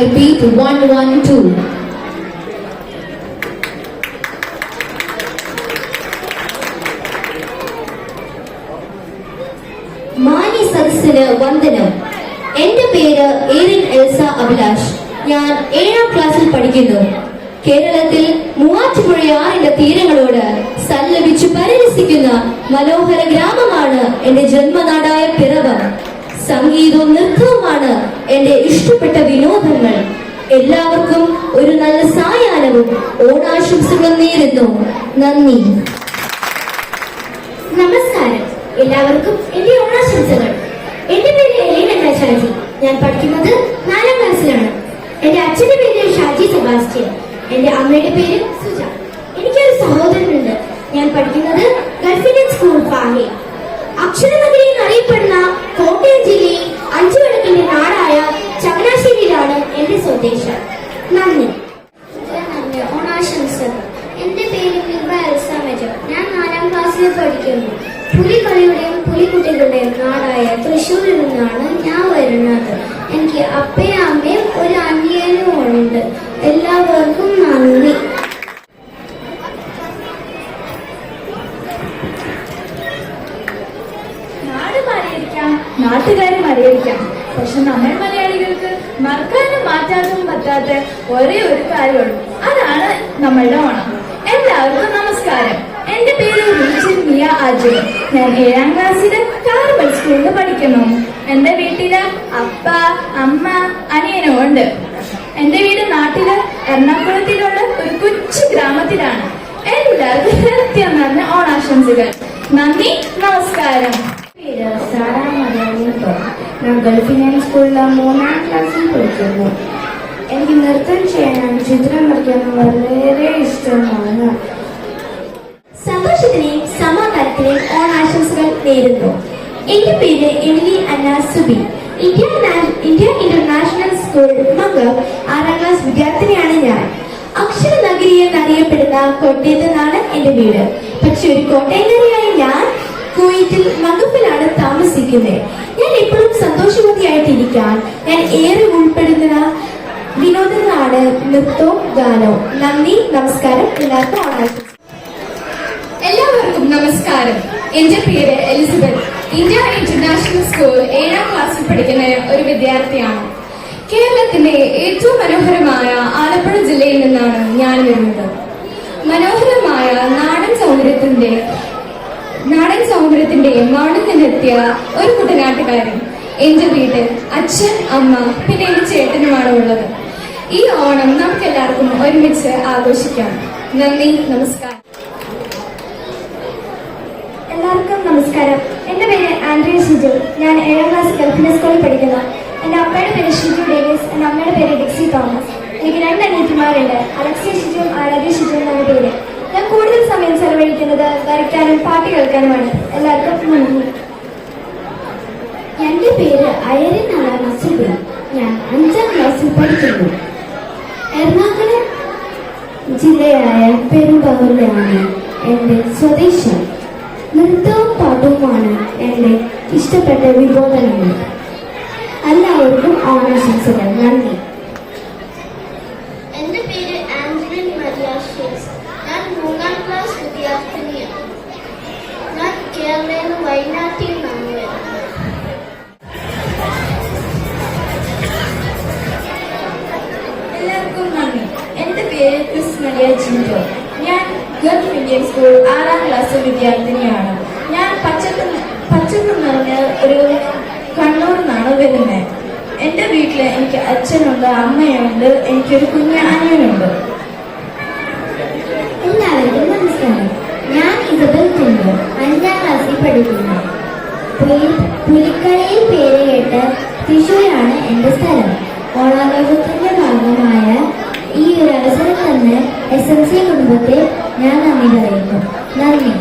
repeat 112. മാന്യ സദസ്സിന് വന്ദനം. എന്റെ പേര് ഏറിൻ എൽസ അഭിലാഷ്. ഞാൻ ഏഴാം ക്ലാസ്സിൽ പഠിക്കുന്നു. കേരളത്തിൽ മൂവാറ്റുപുഴയാറിന്റെ തീരങ്ങളോട് സല്ലപിച്ചു പരിരസിക്കുന്ന മനോഹര ഗ്രാമമാണ് എന്റെ ജന്മനാടായ പിറവം. സംഗീതവും നൃത്തവുമാണ് എന്റെ ഇഷ്ടപ്പെട്ട വിനോദങ്ങൾ. എല്ലാവർക്കും ഒരു നല്ല സായാഹ്നവും ഓണാശംസകളും നേരുന്നു. നന്ദി. നമസ്കാരം. എല്ലാവർക്കും എന്റെ ഓണാശംസകൾ. എന്റെ പേര് എലീന ഷാജി ഞാൻ പഠിക്കുന്നത് നാലാം ക്ലാസ്സിലാണ്. എന്റെ അച്ഛന്റെ പേര് ഷാജി സെബാസ്റ്റ്യൻ. എന്റെ അമ്മയുടെ പേര് സുജ. എനിക്കൊരു സഹോദരനുണ്ട്. ഞാൻ പഠിക്കുന്നത് ഗൾഫിലെ സ്കൂൾ പാഹെ അക്ഷരനഗരി എന്നറിയപ്പെടുന്ന കോട്ടയം ജില്ലയിൽ അഞ്ചു വിളക്കിന്റെ നാടായ ചങ്ങനാശ്ശേരിയിലാണ് എന്റെ സ്വദേശം. നന്ദി. ഓണാശംസകൾ. എന്റെ പേര് മിർവ എൽസാമജ ഞാൻ നാലാം ക്ലാസ്സിൽ പഠിക്കുന്നു. പുലികളിയുടെയും പുലിക്കുട്ടികളുടെയും നാടായ തൃശ്ശൂരിൽ നിന്നാണ് ഞാൻ വരുന്നത്. എനിക്ക് അപ്പയും അമ്മയും ഒരു അനിയനും ഉണ്ട്. എല്ലാവർക്കും നന്ദി. മറക്കാനും മാറ്റാനും പറ്റാത്ത ഒരേ ഒരു കാര്യമുള്ളൂ. അതാണ് നമ്മളുടെ ഓണം. എല്ലാവർക്കും നമസ്കാരം. എന്റെ പേര് റീച്ചൻ മിയ അജയ് ഞാൻ ഏഴാം ക്ലാസ്സിൽ കാർമൽ സ്കൂളിൽ പഠിക്കുന്നു. എന്റെ വീട്ടിൽ അപ്പ അമ്മ അനിയനും ഉണ്ട്. എന്റെ വീട് നാട്ടിൽ എറണാകുളത്തിലുള്ള ഒരു കൊച്ചു ഗ്രാമത്തിലാണ്. എല്ലാവർക്കും ഓണാശംസകൾ. നന്ദി നമസ്കാരം. പേര് ഞാൻ ഗൾഫിനിയൻ സ്കൂളിലെ മൂന്നാം ക്ലാസ്സിൽ പഠിക്കുന്നു. എനിക്ക് നൃത്തം ചെയ്യാനും ചിത്രം വരയ്ക്കാനും വളരെ ഇഷ്ടമാണ്. സന്തോഷത്തിനെയും സമാധാനത്തിനെയും ഓണാശംസകൾ നേരുന്നു. എന്റെ പേര് Emily Anna Subi. India India international school മംഗം ആറാം ക്ലാസ് വിദ്യാർത്ഥിനിയാണ് ഞാൻ. അക്ഷര നഗരി എന്നറിയപ്പെടുന്ന കോട്ടയത്ത് നിന്നാണ് എന്റെ വീട്. പക്ഷെ ഒരു കോട്ടയംകാരിയായ ഞാൻ കുവൈറ്റിൽ മകപ്പിലാണ് താമസിക്കുന്നത്. ഞാൻ എപ്പോഴും സന്തോഷവതിയായിട്ടിരിക്കാൻ ഞാൻ ഏറെ ഉൾപ്പെടുന്ന വിനോദങ്ങളാണ് നൃത്തവും ഗാനവും നന്ദി നമസ്കാരം. എല്ലാവർക്കും എല്ലാവർക്കും നമസ്കാരം. എന്റെ പേര് എലിസബത്ത്. ഇന്ത്യ ഇന്റർനാഷണൽ സ്കൂൾ ഏഴാം ക്ലാസ്സിൽ പഠിക്കുന്ന ഒരു വിദ്യാർത്ഥിയാണ്. കേരളത്തിന്റെ ഏറ്റവും മനോഹരമായ ആലപ്പുഴ ജില്ലയിൽ നിന്നാണ് ഞാൻ വരുന്നത്. മനോഹരമായ നാടൻ സൗന്ദര്യത്തിന്റെ നാടൻ സൗന്ദര്യത്തിന്റെ നാടിൽ ഒരു കുട്ടനാട്ടുകാരൻ എന്റെ വീട്ടിൽ അച്ഛൻ അമ്മ പിന്നെ എന്റെ ചേട്ടനുമാണ് ഉള്ളത്. ഈ ഓണം നമുക്ക് എല്ലാവർക്കും ഒരുമിച്ച് ആഘോഷിക്കാം. നന്ദി നമസ്കാരം. എല്ലാവർക്കും നമസ്കാരം. എന്റെ പേര് ആൻഡ്രിയ ഷിജു. ഞാൻ ഏഴാം ക്ലാസ് ഗൾഫിന സ്കൂളിൽ പഠിക്കുന്ന എന്റെ അപ്പയുടെ പേര് ഷിജു ഡേവിസ് എന്റെ അമ്മയുടെ പേര് ഡിക്സി തോമസ്. എനിക്ക് രണ്ട് അനിയത്തിമാരുണ്ട്. അലക്സി ഷിജുവും ആരാധ്യ ഷിജു എന്നാണ് പേര്. ഞാൻ കൂടുതൽ സമയം ചെലവഴിക്കുന്നത് വരയ്ക്കാനും പാട്ട് കേൾക്കാനുമാണ്. എല്ലാവർക്കും നന്ദി. എന്റെ പേര് അയരി നാളാണ് നസുബി ഞാൻ അഞ്ചാം ക്ലാസ്സിൽ പഠിക്കുന്നു. എറണാകുളം ജില്ലയായ പെരുമ്പാവൂരിലാണ് എന്റെ സ്വദേശം. നൃത്തവും പാട്ടുമാണ് എന്റെ ഇഷ്ടപ്പെട്ട വിഭോധനങ്ങൾ എല്ലാവർക്കും ഓണാശംസകൾ നന്ദി എന്റെ പേര് ആൻഡ്രിൻ മരിയ ഷേസ് ഞാൻ മൂന്നാം ക്ലാസ് വിദ്യാർത്ഥിനിയാണ് ഞാൻ വയനാട്ടിൽ നിന്നാണ് വരുന്നത് എല്ലാവർക്കും നന്ദി. എന്റെ പേര് ക്രിസ് മരിയ ജിൻഡോ. ഞാൻ ഗൾഫ് ഇന്ത്യൻ സ്കൂൾ ആറാം ക്ലാസ് വിദ്യാർത്ഥിനിയാണ്. ഞാൻ പച്ചക്കും പച്ചക്കും നിറഞ്ഞ ഒരു കണ്ണൂർ നിന്നാണ് വരുന്നത്. എന്റെ വീട്ടിൽ എനിക്ക് അച്ഛനുണ്ട് അമ്മയുണ്ട് എനിക്കൊരു കുഞ്ഞ അനിയനുണ്ട് എല്ലാവർക്കും നമസ്കാരം ഞാൻ ഇസബൽ തുണ്ടോ അഞ്ചാം ക്ലാസ്സിൽ പഠിക്കുന്നു പുലി- പുലിക്കളിയിൽ പേര് കേട്ട് തൃശ്ശൂരാണ് എന്റെ സ്ഥലം. ഓണാഘോഷത്തിന്റെ ഭാഗമായ ഈ ഒരു അവസരം തന്ന് എസ് എം സി കുടുംബത്തെ ഞാൻ നന്ദി പറയുന്നു. നന്ദി.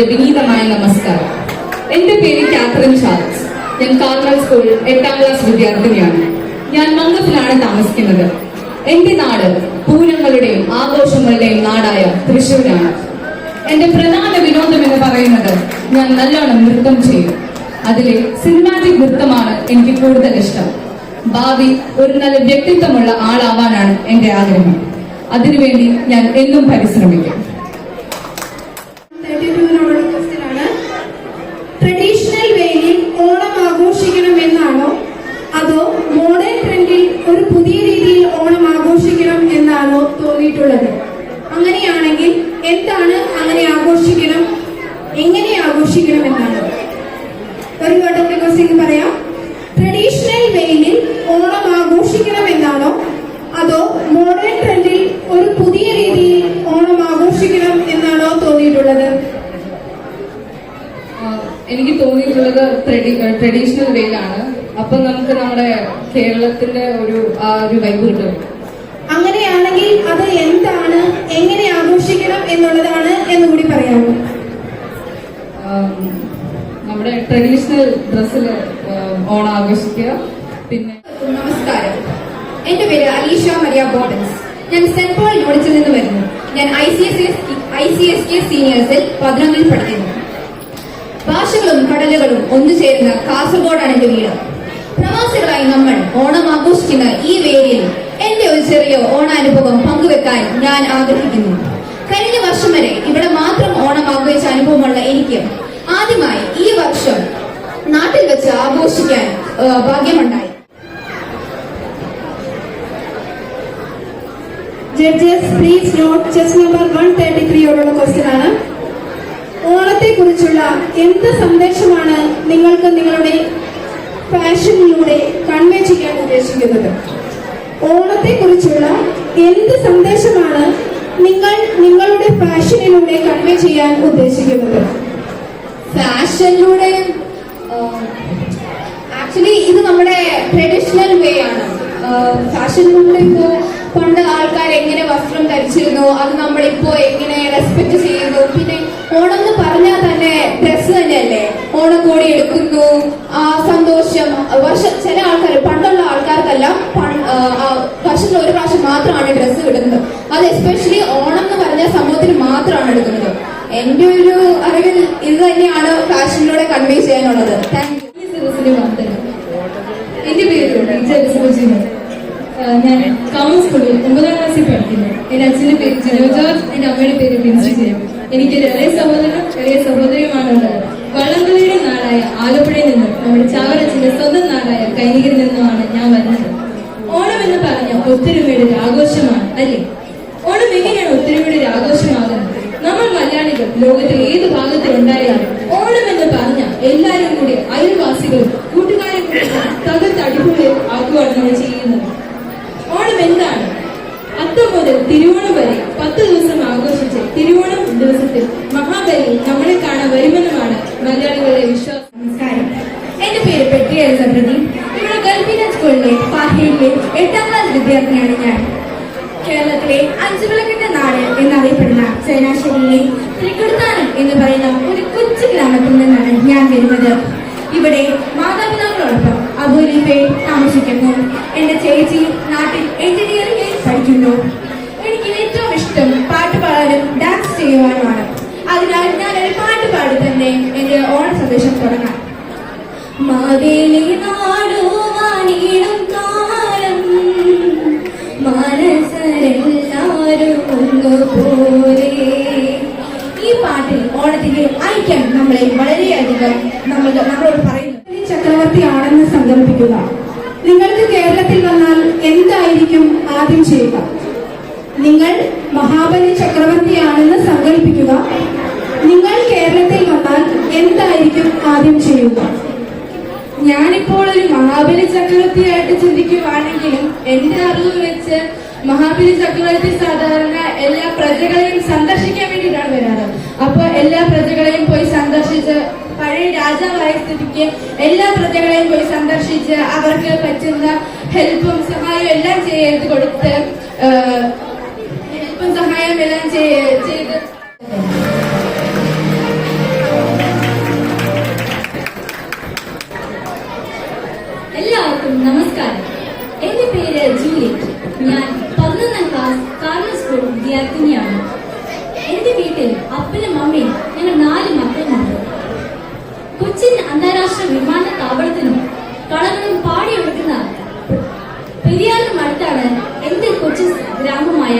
എന്റെ വിനീതമായ നമസ്കാരം. എന്റെ പേര് കാത്രിൻ ചാൾസ് ഞാൻ കാത്ര സ്കൂൾ എട്ടാം ക്ലാസ് വിദ്യാർത്ഥിനിയാണ്. ഞാൻ മംഗത്തിലാണ് താമസിക്കുന്നത്. എന്റെ നാട് പൂരങ്ങളുടെയും ആഘോഷങ്ങളുടെയും നാടായ തൃശ്ശൂരാണ്. എന്റെ പ്രധാന വിനോദം എന്ന് പറയുന്നത് ഞാൻ നല്ലോണം നൃത്തം ചെയ്യും. അതിലെ സിനിമാറ്റിക് നൃത്തമാണ് എനിക്ക് കൂടുതൽ ഇഷ്ടം. ഭാവി ഒരു നല്ല വ്യക്തിത്വമുള്ള ആളാവാനാണ് എന്റെ ആഗ്രഹം. അതിനുവേണ്ടി ഞാൻ എന്നും പരിശ്രമിക്കും. എന്നാണോ തോന്നിയിട്ടുള്ളത്? അങ്ങനെയാണെങ്കിൽ എന്താണ് അങ്ങനെ ആഘോഷിക്കണം? എങ്ങനെ ആഘോഷിക്കണം എന്നാണ്. ഒരു വട്ടത്തെ ക്വസ്റ്റ്യൻ പറയാം. ട്രഡീഷണൽ വേയിൽ ഓണം ആഘോഷിക്കണം എന്നാണോ? അതോ മോഡേൺ ട്രെൻഡിൽ ഒരു പുതിയ രീതിയിൽ ഓണം ആഘോഷിക്കണം എന്നാണോ തോന്നിയിട്ടുള്ളത്? എനിക്ക് തോന്നിയിട്ടുള്ളത് ട്രഡീഷണൽ വേയിലാണ് അപ്പൊ നമുക്ക് നമ്മുടെ കേരളത്തിന്റെ ഒരു ആ ഒരു വൈബ് കിട്ടും. അങ്ങനെയാണെങ്കിൽ അത് എന്താണ് എങ്ങനെ ആഘോഷിക്കണം എന്നുള്ളതാണ് എന്നുകൂടി പറയാമോ പറയാം. നമ്മുടെ ട്രഡീഷണൽ ഡ്രസ്സിൽ ഓണം ആഘോഷിക്കുക. പിന്നെ നമസ്കാരം. എന്റെ പേര് അലീഷ മരിയ ബോർഡൻസ് ഞാൻ സെന്റ് പോൾ യൂണിറ്റിൽ നിന്ന് വരുന്നു. ഞാൻ I C S I C S K സീനിയേഴ്സിൽ പതിനൊന്നിൽ പഠിക്കുന്നു. ഭാഷകളും കടലുകളും ഒന്നു ചേരുന്ന കാസർഗോഡാണ് എന്റെ വീട്. പ്രവാസികളായി നമ്മൾ ഓണം ആഘോഷിക്കുന്ന ഈ വേദിയിൽ ഒരു ചെറിയ ഓണാനുഭവം പങ്കുവെക്കാൻ ഞാൻ ആഗ്രഹിക്കുന്നു. കഴിഞ്ഞ വർഷം വരെ ഇവിടെ മാത്രം ഓണം ആഘോഷിച്ച അനുഭവമുള്ള എനിക്ക് ആദ്യമായി ഈ വർഷം നാട്ടിൽ വെച്ച് ആഘോഷിക്കാൻ ഭാഗ്യമുണ്ടായി. Judges please note chest number one thirty ത്രീയോടുള്ള question ആണ്. ഓണത്തെ കുറിച്ചുള്ള എന്ത് സന്ദേശമാണ് നിങ്ങൾക്ക് നിങ്ങളുടെ ഫാഷനിലൂടെ കൺവേ ചെയ്യാൻ ഉദ്ദേശിക്കുന്നത്? ഓണത്തെ കുറിച്ചുള്ള എന്ത് സന്ദേശമാണ് നിങ്ങൾ നിങ്ങളുടെ ഫാഷനിലൂടെ കൺവേ ചെയ്യാൻ ഉദ്ദേശിക്കുന്നത്? ഫാഷനിലൂടെ ആക്ച്വലി ഇത് നമ്മുടെ ട്രഡീഷണൽ വേ ആണ്. ഫാഷനിലൂടെ ഇപ്പോ പണ്ട് ആൾക്കാർ എങ്ങനെ വസ്ത്രം ധരിച്ചിരുന്നു അത് നമ്മളിപ്പോ എങ്ങനെ റെസ്പെക്ട് ചെയ്യുന്നു പിന്നെ ഓണം എന്ന് പറഞ്ഞാൽ തന്നെ ഡ്രസ്സ് തന്നെയല്ലേ ഓണക്കോടി എടുക്കുന്നു ആ സന്തോഷം വർഷ ചില ആൾക്കാർ പണ്ടുള്ള ആൾക്കാർക്കെല്ലാം പൺ- ആ, ആ, വർഷത്തിൽ ഒരു പ്രാവശ്യം മാത്രമാണ് ഡ്രസ്സ് കിട്ടുന്നത്. അത് എസ്പെഷ്യലി ഓണം എന്ന് പറഞ്ഞ സമൂഹത്തിന് മാത്രമാണ് എടുക്കുന്നത്. എന്റെ ഒരു അറിവിൽ ഇത് തന്നെയാണ് ഫാഷനിലൂടെ കൺവേ ചെയ്യാനുള്ളത്. എന്റെ പേര് എലിസബത്ത് ഞാൻ കോമൺ സ്കൂളിൽ ഒമ്പതാം ക്ലാസ്സിൽ പഠിക്കുന്നു. എന്റെ അച്ഛന്റെ പേര് ജിനോ ജോർജ്. എന്റെ അമ്മയുടെ പേര് ബിൻസി ജയം. എനിക്ക് ഇളയ സഹോദരനും ഇളയ സഹോദരിയുമാണുള്ളത്. വള്ളംകളിയുടെ നാടായ ആലപ്പുഴയിൽ നിന്നും നമ്മുടെ ചാവറച്ചന്റെ സ്വന്തം നാടായ കൈനികരിൽ നിന്നുമാണ് ഞാൻ വരുന്നത്. എന്ന് പറഞ്ഞ ഒത്തൊരുമയുടെ ഒരു ആഘോഷമാണ് അല്ലേ? ഓണം എങ്ങനെയാണ് ഒത്തൊരുമയുടെ ഒരു ആഘോഷമാകുന്നത്? നമ്മൾ മലയാളികൾ ലോകത്തിൽ ഏത് ഭാഗത്തിൽ ഉണ്ടായാലും ഓണം എന്ന് പറഞ്ഞ എല്ലാവരും കൂടി അയൽവാസികളും കൂട്ടുകാരും കൂടി തകർത്ത് അടിപൊളി ആക്കുകയാണ് നമ്മൾ ചെയ്യുന്നത്. ഓണം എന്താണ്? അത്തം മുതൽ തിരുവോണം വരെ പത്ത് ദിവസം ആഘോഷിച്ച് തിരുവോണം ദിവസത്തിൽ മഹാബലി നമ്മളെ കാണാൻ വരുമെന്നുമാണ് മലയാളികളുടെ വിശ്വാസം. നമസ്കാരം. എന്റെ പേര് പെട്ടിയായിരുന്നു പ്രതി ഇവിടെ ഗൾഫിന സ്കൂളിലെ ഫാഹിയിലെ എട്ടാം ക്ലാസ് വിദ്യാർത്ഥിയാണ് ഞാൻ. കേരളത്തിലെ അഞ്ചുവിളക്കിന്റെ നാട് എന്നറിയപ്പെടുന്ന ചങ്ങനാശ്ശേരിയിലെ തൃക്കുടുത്താനം എന്ന് പറയുന്ന ഒരു കൊച്ചു ഗ്രാമത്തിൽ നിന്നാണ് ഞാൻ വരുന്നത്. ഇവിടെ മാതാപിതാക്കളോടൊപ്പം അബൂലിഫയിൽ താമസിക്കുന്നു. എന്റെ ചേച്ചി നാട്ടിൽ എഞ്ചിനീയറിംഗിൽ പഠിക്കുന്നു. എനിക്ക് ഏറ്റവും ഇഷ്ടം പാട്ട് പാടാനും ഡാൻസ് ചെയ്യുവാനുമാണ്. അതിനാൽ ഞാൻ ഒരു പാട്ട് പാടി തന്നെ എന്റെ ഓണ സന്ദേശം തുടങ്ങാം. മാവേലി നാടുവാനിടും കാലം മനസ്സരെല്ലാരും ഒന്നുപോലെ ഈ പാട്ടിൽ ഓണത്തിന്റെ ഐക്യം നമ്മളെ വളരെയധികം നമ്മൾ നമ്മളോട് പറയുന്നു. ഈ ചക്രവർത്തിയാണെന്ന് സങ്കല്പിക്കുക നിങ്ങൾക്ക് കേരളത്തിൽ വന്നാൽ എന്തായിരിക്കും ആദ്യം ചെയ്യുക? നിങ്ങൾ മഹാബലി ചക്രവർത്തിയാണെന്ന് സങ്കല്പിക്കുക നിങ്ങൾ കേരളത്തിൽ വന്നാൽ എന്തായിരിക്കും ആദ്യം ചെയ്യുക? ഞാനിപ്പോൾ ഒരു മഹാബലി ചക്രവർത്തിയായിട്ട് ചിന്തിക്കുവാണെങ്കിലും എന്റെ അറിവ് വെച്ച് മഹാബലി ചക്രവർത്തി സാധാരണ എല്ലാ പ്രജകളെയും സന്ദർശിക്കാൻ വേണ്ടിയിട്ടാണ് വരാറ്. അപ്പൊ എല്ലാ പ്രജകളെയും പോയി സന്ദർശിച്ച് പഴയ രാജാവായ സ്ഥിതിക്ക് എല്ലാ പ്രജകളെയും പോയി സന്ദർശിച്ച് അവർക്ക് പറ്റുന്ന ഹെൽപ്പും സഹായവും എല്ലാം ചെയ്ത് കൊടുത്ത് ഹെൽപ്പും സഹായവും എല്ലാം ചെയ്ത് എല്ലാവർക്കും നമസ്കാരം. എന്റെ പേര് ജൂലിയറ്റ് ഞാൻ പതിനൊന്നാം ക്ലാസ് കാർണൽ സ്കൂൾ വിദ്യാർത്ഥിനിയാണ്. എന്റെ വീട്ടിൽ അപ്പനും അമ്മയും ഞങ്ങൾ നാല് മക്കളുണ്ട് കൊച്ചിൻ അന്താരാഷ്ട്ര വിമാനത്താവളത്തിനും കളകളും പാടിയെടുക്കുന്ന പെരിയാറിനും അടുത്താണ് എന്റെ കൊച്ചിൻ ഗ്രാമമായ